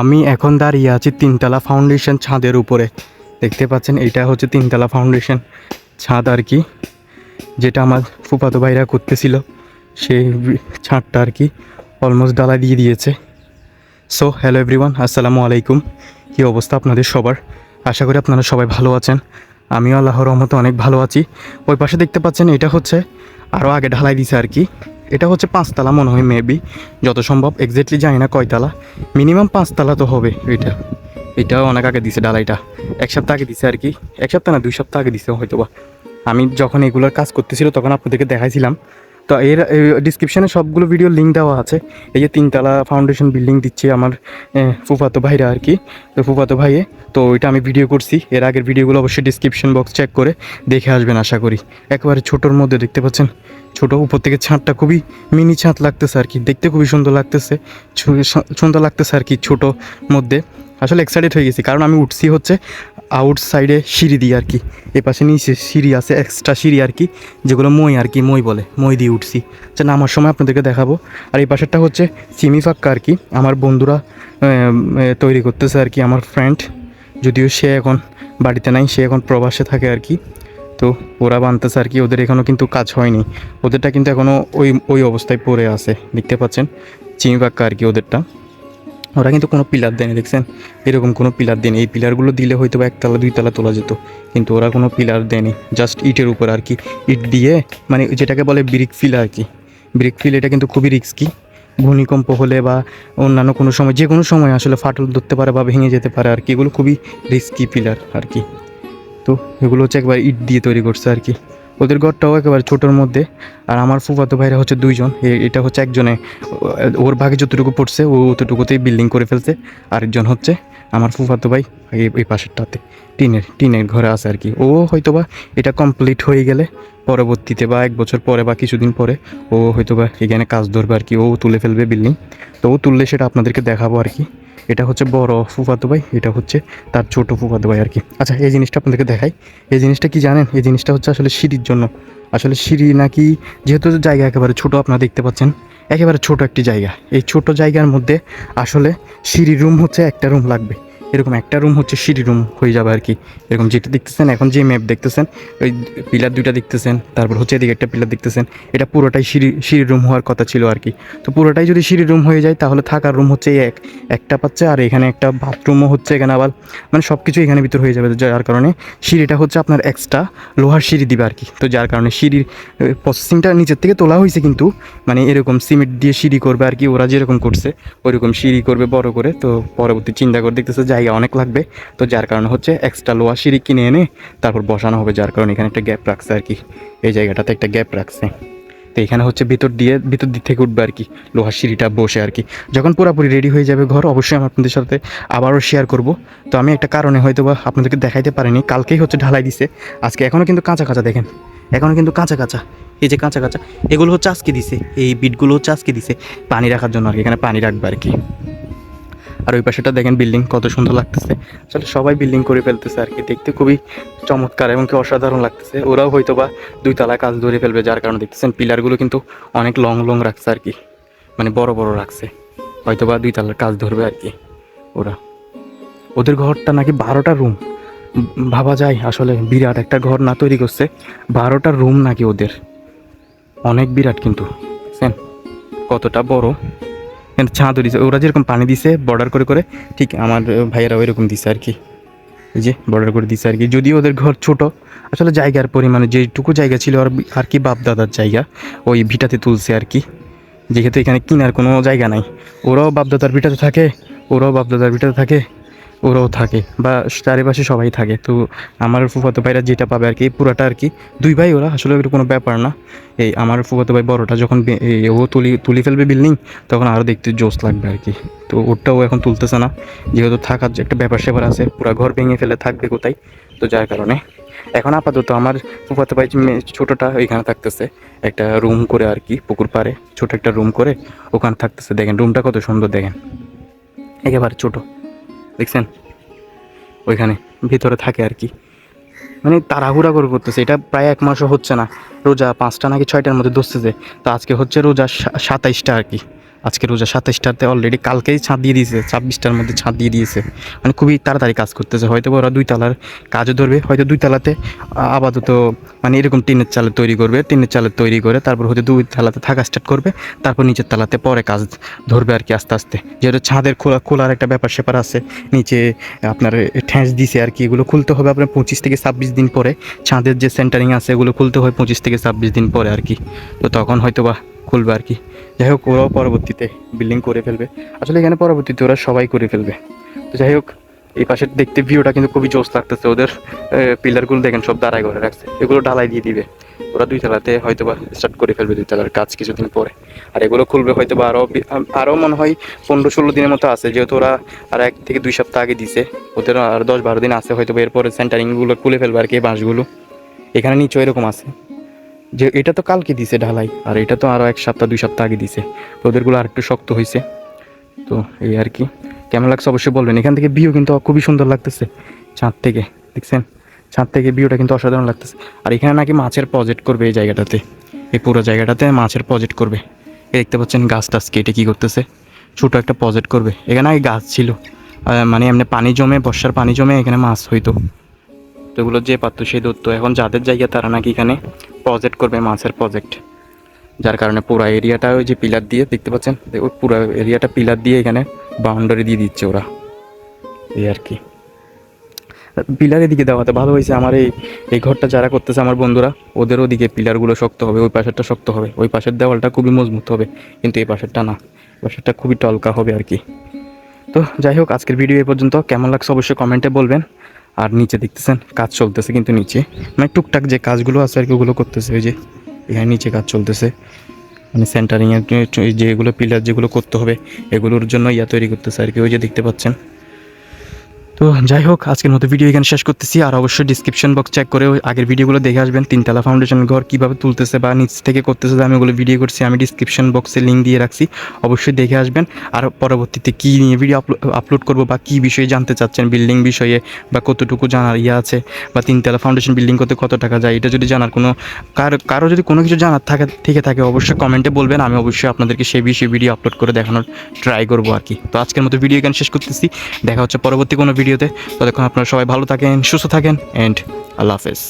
আমি এখন দাঁড়িয়ে আছি তিনতলা ফাউন্ডেশন ছাদের উপরে। দেখতে পাচ্ছেন এটা হচ্ছে তিনতলা ফাউন্ডেশন ছাদ আর কি, যেটা আমার ফুফাতো ভাইরা করতেছিল। সেই ছাদটা আর কি অলমোস্ট ডালা দিয়ে দিয়েছে। সো হ্যালো এভরিওয়ান আসসালামু আলাইকুম। কী অবস্থা আপনাদের সবার? আশা করি আপনারা সবাই ভালো আছেন। আমিও আল্লাহর রহমতে অনেক ভালো আছি। ওই পাশে দেখতে পাচ্ছেন, এটা হচ্ছে আরও আগে ঢালাই দিছে আর কি। এটা হচ্ছে পাঁচতলা মনে হয় মেবি যত সম্ভব এক্স্যাক্টলি জানি না কয়তলা। মিনিমাম পাঁচতলা তো হবে এটা। এটাও অনেক আগে দিছে ডালাইটা এক সপ্তাহ আগে দিছে আর কি। এক সপ্তাহ না, দুই সপ্তাহ আগে দিছে হয়তো বা আমি যখন এগুলোর কাজ করতেছিল তখন আপনাদেরকে দেখাইছিলাম। তো এর ডিসক্রিপশানে সবগুলো ভিডিও লিঙ্ক দেওয়া আছে। এই যে তিনতলা ফাউন্ডেশন বিল্ডিং দিচ্ছে আমার ফুফাতো ভাইরা আর কি। তো ফুফাতো ভাইয়ে, তো ওইটা আমি ভিডিও করছি। এর আগের ভিডিওগুলো অবশ্যই ডিসক্রিপশন বক্স চেক করে দেখে আসবেন, আশা করি। একেবারে ছোটোর মধ্যে দেখতে পাচ্ছেন? ছোটো উপর থেকে ছাদটা খুবই মিনি ছাদ লাগতেছে আর কি। দেখতে খুবই সুন্দর লাগতেছে। সুন্দর লাগতেছে আর কি ছোটো মধ্যে। আসলে এক্সাইটেড হয়ে গেছি, কারণ আমি উঠছি হচ্ছে আউট সাইডে সিঁড়ি দিয়ে আর কি। এ পাশে নিচে সিঁড়ি আছে এক্সট্রা সিঁড়ি আর কি, যেগুলো মই আর কি, মই বলে, মই দিয়ে উঠছি। যে নামার সময় আপনাদেরকে দেখাবো। আর এই পাশেরটা হচ্ছে চিমি ফাক্কা আর কি, আমার বন্ধুরা তৈরি করতেছে আর কি, আমার ফ্রেন্ড যদিও সে এখন বাড়িতে নাই, সে এখন প্রবাসে থাকে আর কি। তো ওরা বানতেছে আর কি, ওদের এখনও কিন্তু কাজ হয়নি। ওদেরটা কিন্তু এখনও ওই ওই অবস্থায় পড়ে আছে, দেখতে পাচ্ছেন? চিমি পাক্কা আর কি ওদেরটা। ওরা কিন্তু কোনো পিলার দেয়নি, দেখছেন? এরকম কোনো পিলার দেয়নি। এই পিলারগুলো দিলে হয়তো বা একতলা, দুইতলা তোলা যেত, কিন্তু ওরা কোনো পিলার দেয়নি জাস্ট ইটের উপর আর কি। ইট দিয়ে মানে যেটাকে বলে ব্রিক ফিল আর কি। ব্রিক ফিল এটা কিন্তু খুবই রিস্কি ভূমিকম্প হলে বা অন্যান্য কোনো সময়, যে কোনো সময় আসলে ফাটল ধরতে পারে বা ভেঙে যেতে পারে আর কি। এগুলো খুবই রিস্কি পিলার আর কি। তো এগুলো হচ্ছে একবার ইট দিয়ে তৈরি করছে আর কি। ওদের ঘরটাও একেবারে ছোটোর মধ্যে। আর আমার ফুফাতো ভাইরা হচ্ছে দুইজন। এটা হচ্ছে একজনে, ওর ভাগে যতটুকু পড়ছে, ও অতটুকুতেই বিল্ডিং করে ফেলছে। আরেকজন হচ্ছে আমার ফুফাতো ভাই, এই পাশেরটাতে। টিনের টিনের ঘরে আছে আর কি। ও হয়তো বা এটা কমপ্লিট হয়ে গেলে পরবর্তীতে বা এক বছর পরে বা কিছুদিন পরে ও হয়তো বা এখানে কাজ ধরবে আর কি। ও তুলে ফেলবে বিল্ডিং তো ও তুললে সেটা আপনাদেরকে দেখাবো আর কি। এটা হচ্ছে বড় ফুফাতো ভাই, এটা হচ্ছে তার ছোট ফুফাতো ভাই আর কি আচ্ছা এই জিনিসটা আপনাদেরকে দেখাই। এই জিনিসটা কি জানেন? এই জিনিসটা হচ্ছে আসলে সিঁড়ির জন্য। আসলে সিঁড়ি নাকি যেহেতু জায়গা একেবারে ছোট, আপনারা দেখতে পাচ্ছেন, একেবারে ছোট একটি জায়গা। এই ছোট জায়গার মধ্যে আসলে সিঁড়ি রুম হচ্ছে একটা রুম লাগবে। এরকম একটা রুম হচ্ছে সিঁড়ি রুম হয়ে যাবে আর কি এরকম যেটা দেখতেছেন, এখন যে ম্যাপ দেখতেছেন, ওই পিলার দুইটা দেখতেছেন, তারপর হচ্ছে এদিকে একটা পিলার দেখতেছেন, এটা পুরোটাই সিঁড়ি সিঁড়ি রুম হওয়ার কথা ছিল আর কি তো পুরোটাই যদি সিঁড়ি রুম হয়ে যায়, তাহলে থাকার রুম হচ্ছে এক, একটা পাচ্ছে, আর এখানে একটা বাথরুমও হচ্ছে এখানে আবার মানে সব কিছু এখানে ভিতর হয়ে যাবে। যার কারণে সিঁড়িটা হচ্ছে আপনার এক্সট্রা লোহার সিঁড়ি দিবে আর কি তো যার কারণে সিঁড়ির প্রসেসিংটা নিচের থেকে তোলা হয়েছে কিন্তু মানে এরকম সিমেন্ট দিয়ে সিঁড়ি করবে আর কি ওরা যেরকম করছে ওইরকম সিঁড়ি করবে বড় করে। তো পরবর্তী চিন্তা করে দেখতেছে জায়গা অনেক লাগবে। তো যার কারণে হচ্ছে এক্সট্রা লোহার সিঁড়ি কিনে এনে তারপর বসানো হবে। যার কারণে এখানে একটা গ্যাপ রাখছে আর কি। এই জায়গাটাতে একটা গ্যাপ রাখছে। তো এখানে হচ্ছে ভিতর দিয়ে, ভিতর দিক থেকে উঠবে আর কি। লোহার সিঁড়িটা বসে আর কি। যখন পুরোপুরি রেডি হয়ে যাবে ঘর, অবশ্যই আমি আপনাদের সাথে আবারও শেয়ার করব। তো আমি একটা কারণে হয়তো বা আপনাদেরকে দেখাইতে পারিনি। কালকেই হচ্ছে ঢালাই দিছে। আজকে এখনও কিন্তু কাঁচা কাঁচা দেখেন। এখনও কিন্তু কাঁচা কাঁচা। এই যে কাঁচা কাঁচা। এগুলো হচ্ছে আজকে দিছে। এই বিটগুলো হচ্ছে আজকে দিছে। পানি রাখার জন্য আর কি। এখানে পানি রাখবে আর কি। আর ওই পাশেটা দেখেন বিল্ডিং, কত সুন্দর লাগতেছে। আসলে সবাই বিল্ডিং করে ফেলতেছে আর কি, দেখতে খুবই চমৎকার এবং কি অসাধারণ লাগতেছে। ওরাও হয়তো বা দুই তলা কাজ ধরে ফেলবে, যার কারণে দেখতেছেন পিলারগুলো কিন্তু অনেক লং লং রাখছে আর কি মানে বড় বড় রাখছে। হয়তো বা দুই তলার কাজ ধরবে আর কি ওরা। ওদের ঘরটা নাকি বারোটা রুম। ভাবা যায় আসলে বিরাট একটা ঘর না তৈরি করছে, বারোটা রুম নাকি ওদের। অনেক বিরাট কিন্তু কতটা বড়। ছাদও দিছে ওরা যেরকম পানি দিছে বর্ডার করে করে, ঠিক আমার ভাইয়েরা ওইরকম দিছে আর কি। এই যে বর্ডার করে দিছে আর কি। যদি ওদের ঘর ছোট, আসলে জায়গার পরিমাণে যেটুকু জায়গা ছিল আর আর কি বাপ দাদার জায়গা, ওই ভিটাতে তুলছে আর কি। যেহেতু এখানে কিনার কোনো জায়গা নাই। ওরাও বাপদাদার ভিটাতে থাকে, ওরাও বাপদাদার ভিটাতে থাকে। ওরাও থাকে বা চারিপাশে সবাই থাকে। তো আমার ফুফাতো ভাইরা যেটা পাবে আর কি পুরাটা আর কি। দুই ভাই ওরা, আসলে কোনো ব্যাপার না। এই আমার ফুফাতো ভাই বড়টা যখন ও তুলি তুলি ফেলবে বিল্ডিং তখন আরও দেখতে জোস লাগবে আর কি। তো ওরটাও এখন তুলতেছে না। যেহেতু থাকার যে একটা ব্যাপার স্যাপার আছে, পুরা ঘর ভেঙে ফেলে থাকবে কোথায়? তো যার কারণে। এখন আপাতত আমার ফুফাতো ভাই ছোটোটা ওইখানে থাকতেছে। একটা রুম করে আর কি, পুকুর পাড়ে। ছোট একটা রুম করে ওখানে থাকতেছে। দেখেন রুমটা কত সুন্দর দেখেন। একেবারে ছোট। দেখছেন? ওইখানে ভিতরে থাকে আর কি। মানে তাড়াহুড়া করে করতেছে। এটা প্রায় এক মাসও হচ্ছে না। রোজা পাঁচটা নাকি ছয়টার মধ্যে ধরতেছে তো আজকে হচ্ছে রোজা সাতাইশটা আর কি। আজকে রোজা সাতাইশটাতে অলরেডি কালকেই ছাদ দিয়ে দিয়েছে, ছাব্বিশটার মধ্যে ছাদ দিয়ে দিয়েছে। মানে খুবই তাড়াতাড়ি কাজ করতেছে। হয়তো ওরা দুই তালার কাজও ধরবে, হয়তো দুই তালাতে আপাতত মানে এরকম টিনের চালের তৈরি করবে, টিনের চালের তৈরি করে তারপর হয়তো দুই তালাতে থাকা স্টার্ট করবে, তারপর নিচের তালাতে পরে কাজ ধরবে আর কি আস্তে আস্তে। যেহেতু ছাদের খোলা, খোলার একটা ব্যাপার স্যাপার আছে, নিচে আপনার ঠ্যাঁস দিছে আর কি, এগুলো খুলতে হবে আপনার পঁচিশ থেকে ছাব্বিশ দিন পরে। ছাদের যে সেন্টারিং আছে, এগুলো খুলতে হয় পঁচিশ থেকে ছাব্বিশ দিন পরে আর কি। তো তখন হয়তো বা খুলবে আর কি। যাই হোক, ওরাও পরবর্তীতে বিল্ডিং করে ফেলবে। আসলে এখানে পরবর্তীতে ওরা সবাই করে ফেলবে। তো যাই হোক, এই পাশের দেখতে ভিউটা কিন্তু খুবই জোস লাগতেছে। ওদের পিলারগুলো দেখেন, সব দাঁড়ায় করে রাখছে। এগুলো ঢালাই দিয়ে দিবে। ওরা দুই তলাতে হয়তো বা স্টার্ট করে ফেলবে দুই তলার কাজ কিছুদিন পরে। আর এগুলো খুলবে হয়তো বা আরও আরও মনে হয় পনেরো ষোলো দিনের মতো আছে। যেহেতু ওরা আর এক থেকে দুই সপ্তাহ আগে দিছে। ওদের আর দশ বারো দিন আছে। হয়তো বা এরপরে সেন্টারিংগুলো খুলে ফেলবে আর কি বাঁশগুলো। এখানে নিচে এরকম আছে। যে এটা তো কালকে দিছে ঢালাই, আর এটা তো আরও এক সপ্তাহ, দুই সপ্তাহ আগে দিছে। ওদেরগুলো আর একটু শক্ত হয়েছে তো এই আর কি। কেমন লাগছে অবশ্যই বলবেন। এখান থেকে ভিউ কিন্তু খুবই সুন্দর লাগতেছে, ছাদ থেকে, দেখছেন? ছাদ থেকে ভিউটা কিন্তু অসাধারণ লাগতেছে। আর এখানে নাকি মাছের প্রজেক্ট করবে এই জায়গাটাতে। এই পুরো জায়গাটাতে মাছের প্রজেক্ট করবে। দেখতে পাচ্ছেন গাছ টাছ কেটে কী করতেছে? ছোটো একটা প্রজেক্ট করবে। এখানে আগে গাছ ছিল। মানে এমনি পানি জমে, বর্ষার পানি জমে এখানে মাছ হইতো। তো এগুলো যে পারতো সেই ধরতো এখন যাদের জায়গা তারা নাকি এখানে প্রজেক্ট করবে, মাছের প্রজেক্ট যার কারণে পুরো এরিয়াটা ওই যে পিলার দিয়ে, দেখতে পাচ্ছেন? ওই পুরো এরিয়াটা পিলার দিয়ে এখানে বাউন্ডারি দিয়ে দিচ্ছে ওরা। এই আর কি। পিলারের দিকে দেওয়াতে ভালো হয়েছে। আমার এই এই ঘরটা যারা করতেছে আমার বন্ধুরা, ওদের ওদিকে পিলারগুলো শক্ত হবে, ওই পাশেরটা শক্ত হবে। ওই পাশের দেওয়ালটা খুবই মজবুত হবে, কিন্তু এই পাশেরটা না। পাশেরটা খুবই টলকা হবে আর কি। তো যাই হোক, আজকের ভিডিও এই পর্যন্ত। কেমন লাগছে অবশ্যই কমেন্টে বলবেন। আর নিচে দেখতেছেন, কাজ চলতেছে কিন্তু নিচে। মানে টুকটাক যে কাজগুলো আছে আর কি, ওগুলো করতেছে। ওই যে এখানে নিচে কাজ চলতেছে। মানে সেন্টারিংয়ের যেগুলো পিলার যেগুলো করতে হবে, এগুলোর জন্য ইয়া তৈরি করতেছে আর কি। ওই যে দেখতে পাচ্ছেন। তো যাই হোক আজকের মতো ভিডিও এখানে শেষ করতেছি। আর অবশ্যই ডিসক্রিপশন বক্স চেক করে আগের ভিডিওগুলো দেখে আসবেন। তিনতলা ফাউন্ডেশনের ঘর কীভাবে তুলতেছে বা নিচ থেকে করতেছে আমি ওগুলো ভিডিও করছি, আমি ডিসক্রিপশন বক্সে লিঙ্ক দিয়ে রাখছি। অবশ্যই দেখে আসবেন। আর পরবর্তীতে কী নিয়ে ভিডিও আপলোড করব বা কী বিষয়ে জানতে চাচ্ছেন বিল্ডিং বিষয়ে বা কতটুকু জানার ইয়ে আছে বা তিনতলা ফাউন্ডেশন বিল্ডিং করতে কত টাকা যায়, এটা যদি জানার কোনো কারও কারও যদি কোনো কিছু জানার থাকে, থেকে থাকে, অবশ্যই কমেন্টে বলবেন। আমি অবশ্যই আপনাদেরকে সেই বিষয়ে ভিডিও আপলোড করে দেখানোর ট্রাই করব আর কি। তো আজকের মতো ভিডিও এখানে শেষ করতেছি। দেখা হচ্ছে পরবর্তী কোনো ভিডিওতে। ততক্ষণ আপনারা সবাই ভালো থাকেন সুস্থ থাকেন অ্যান্ড আল্লাহ হাফেজ।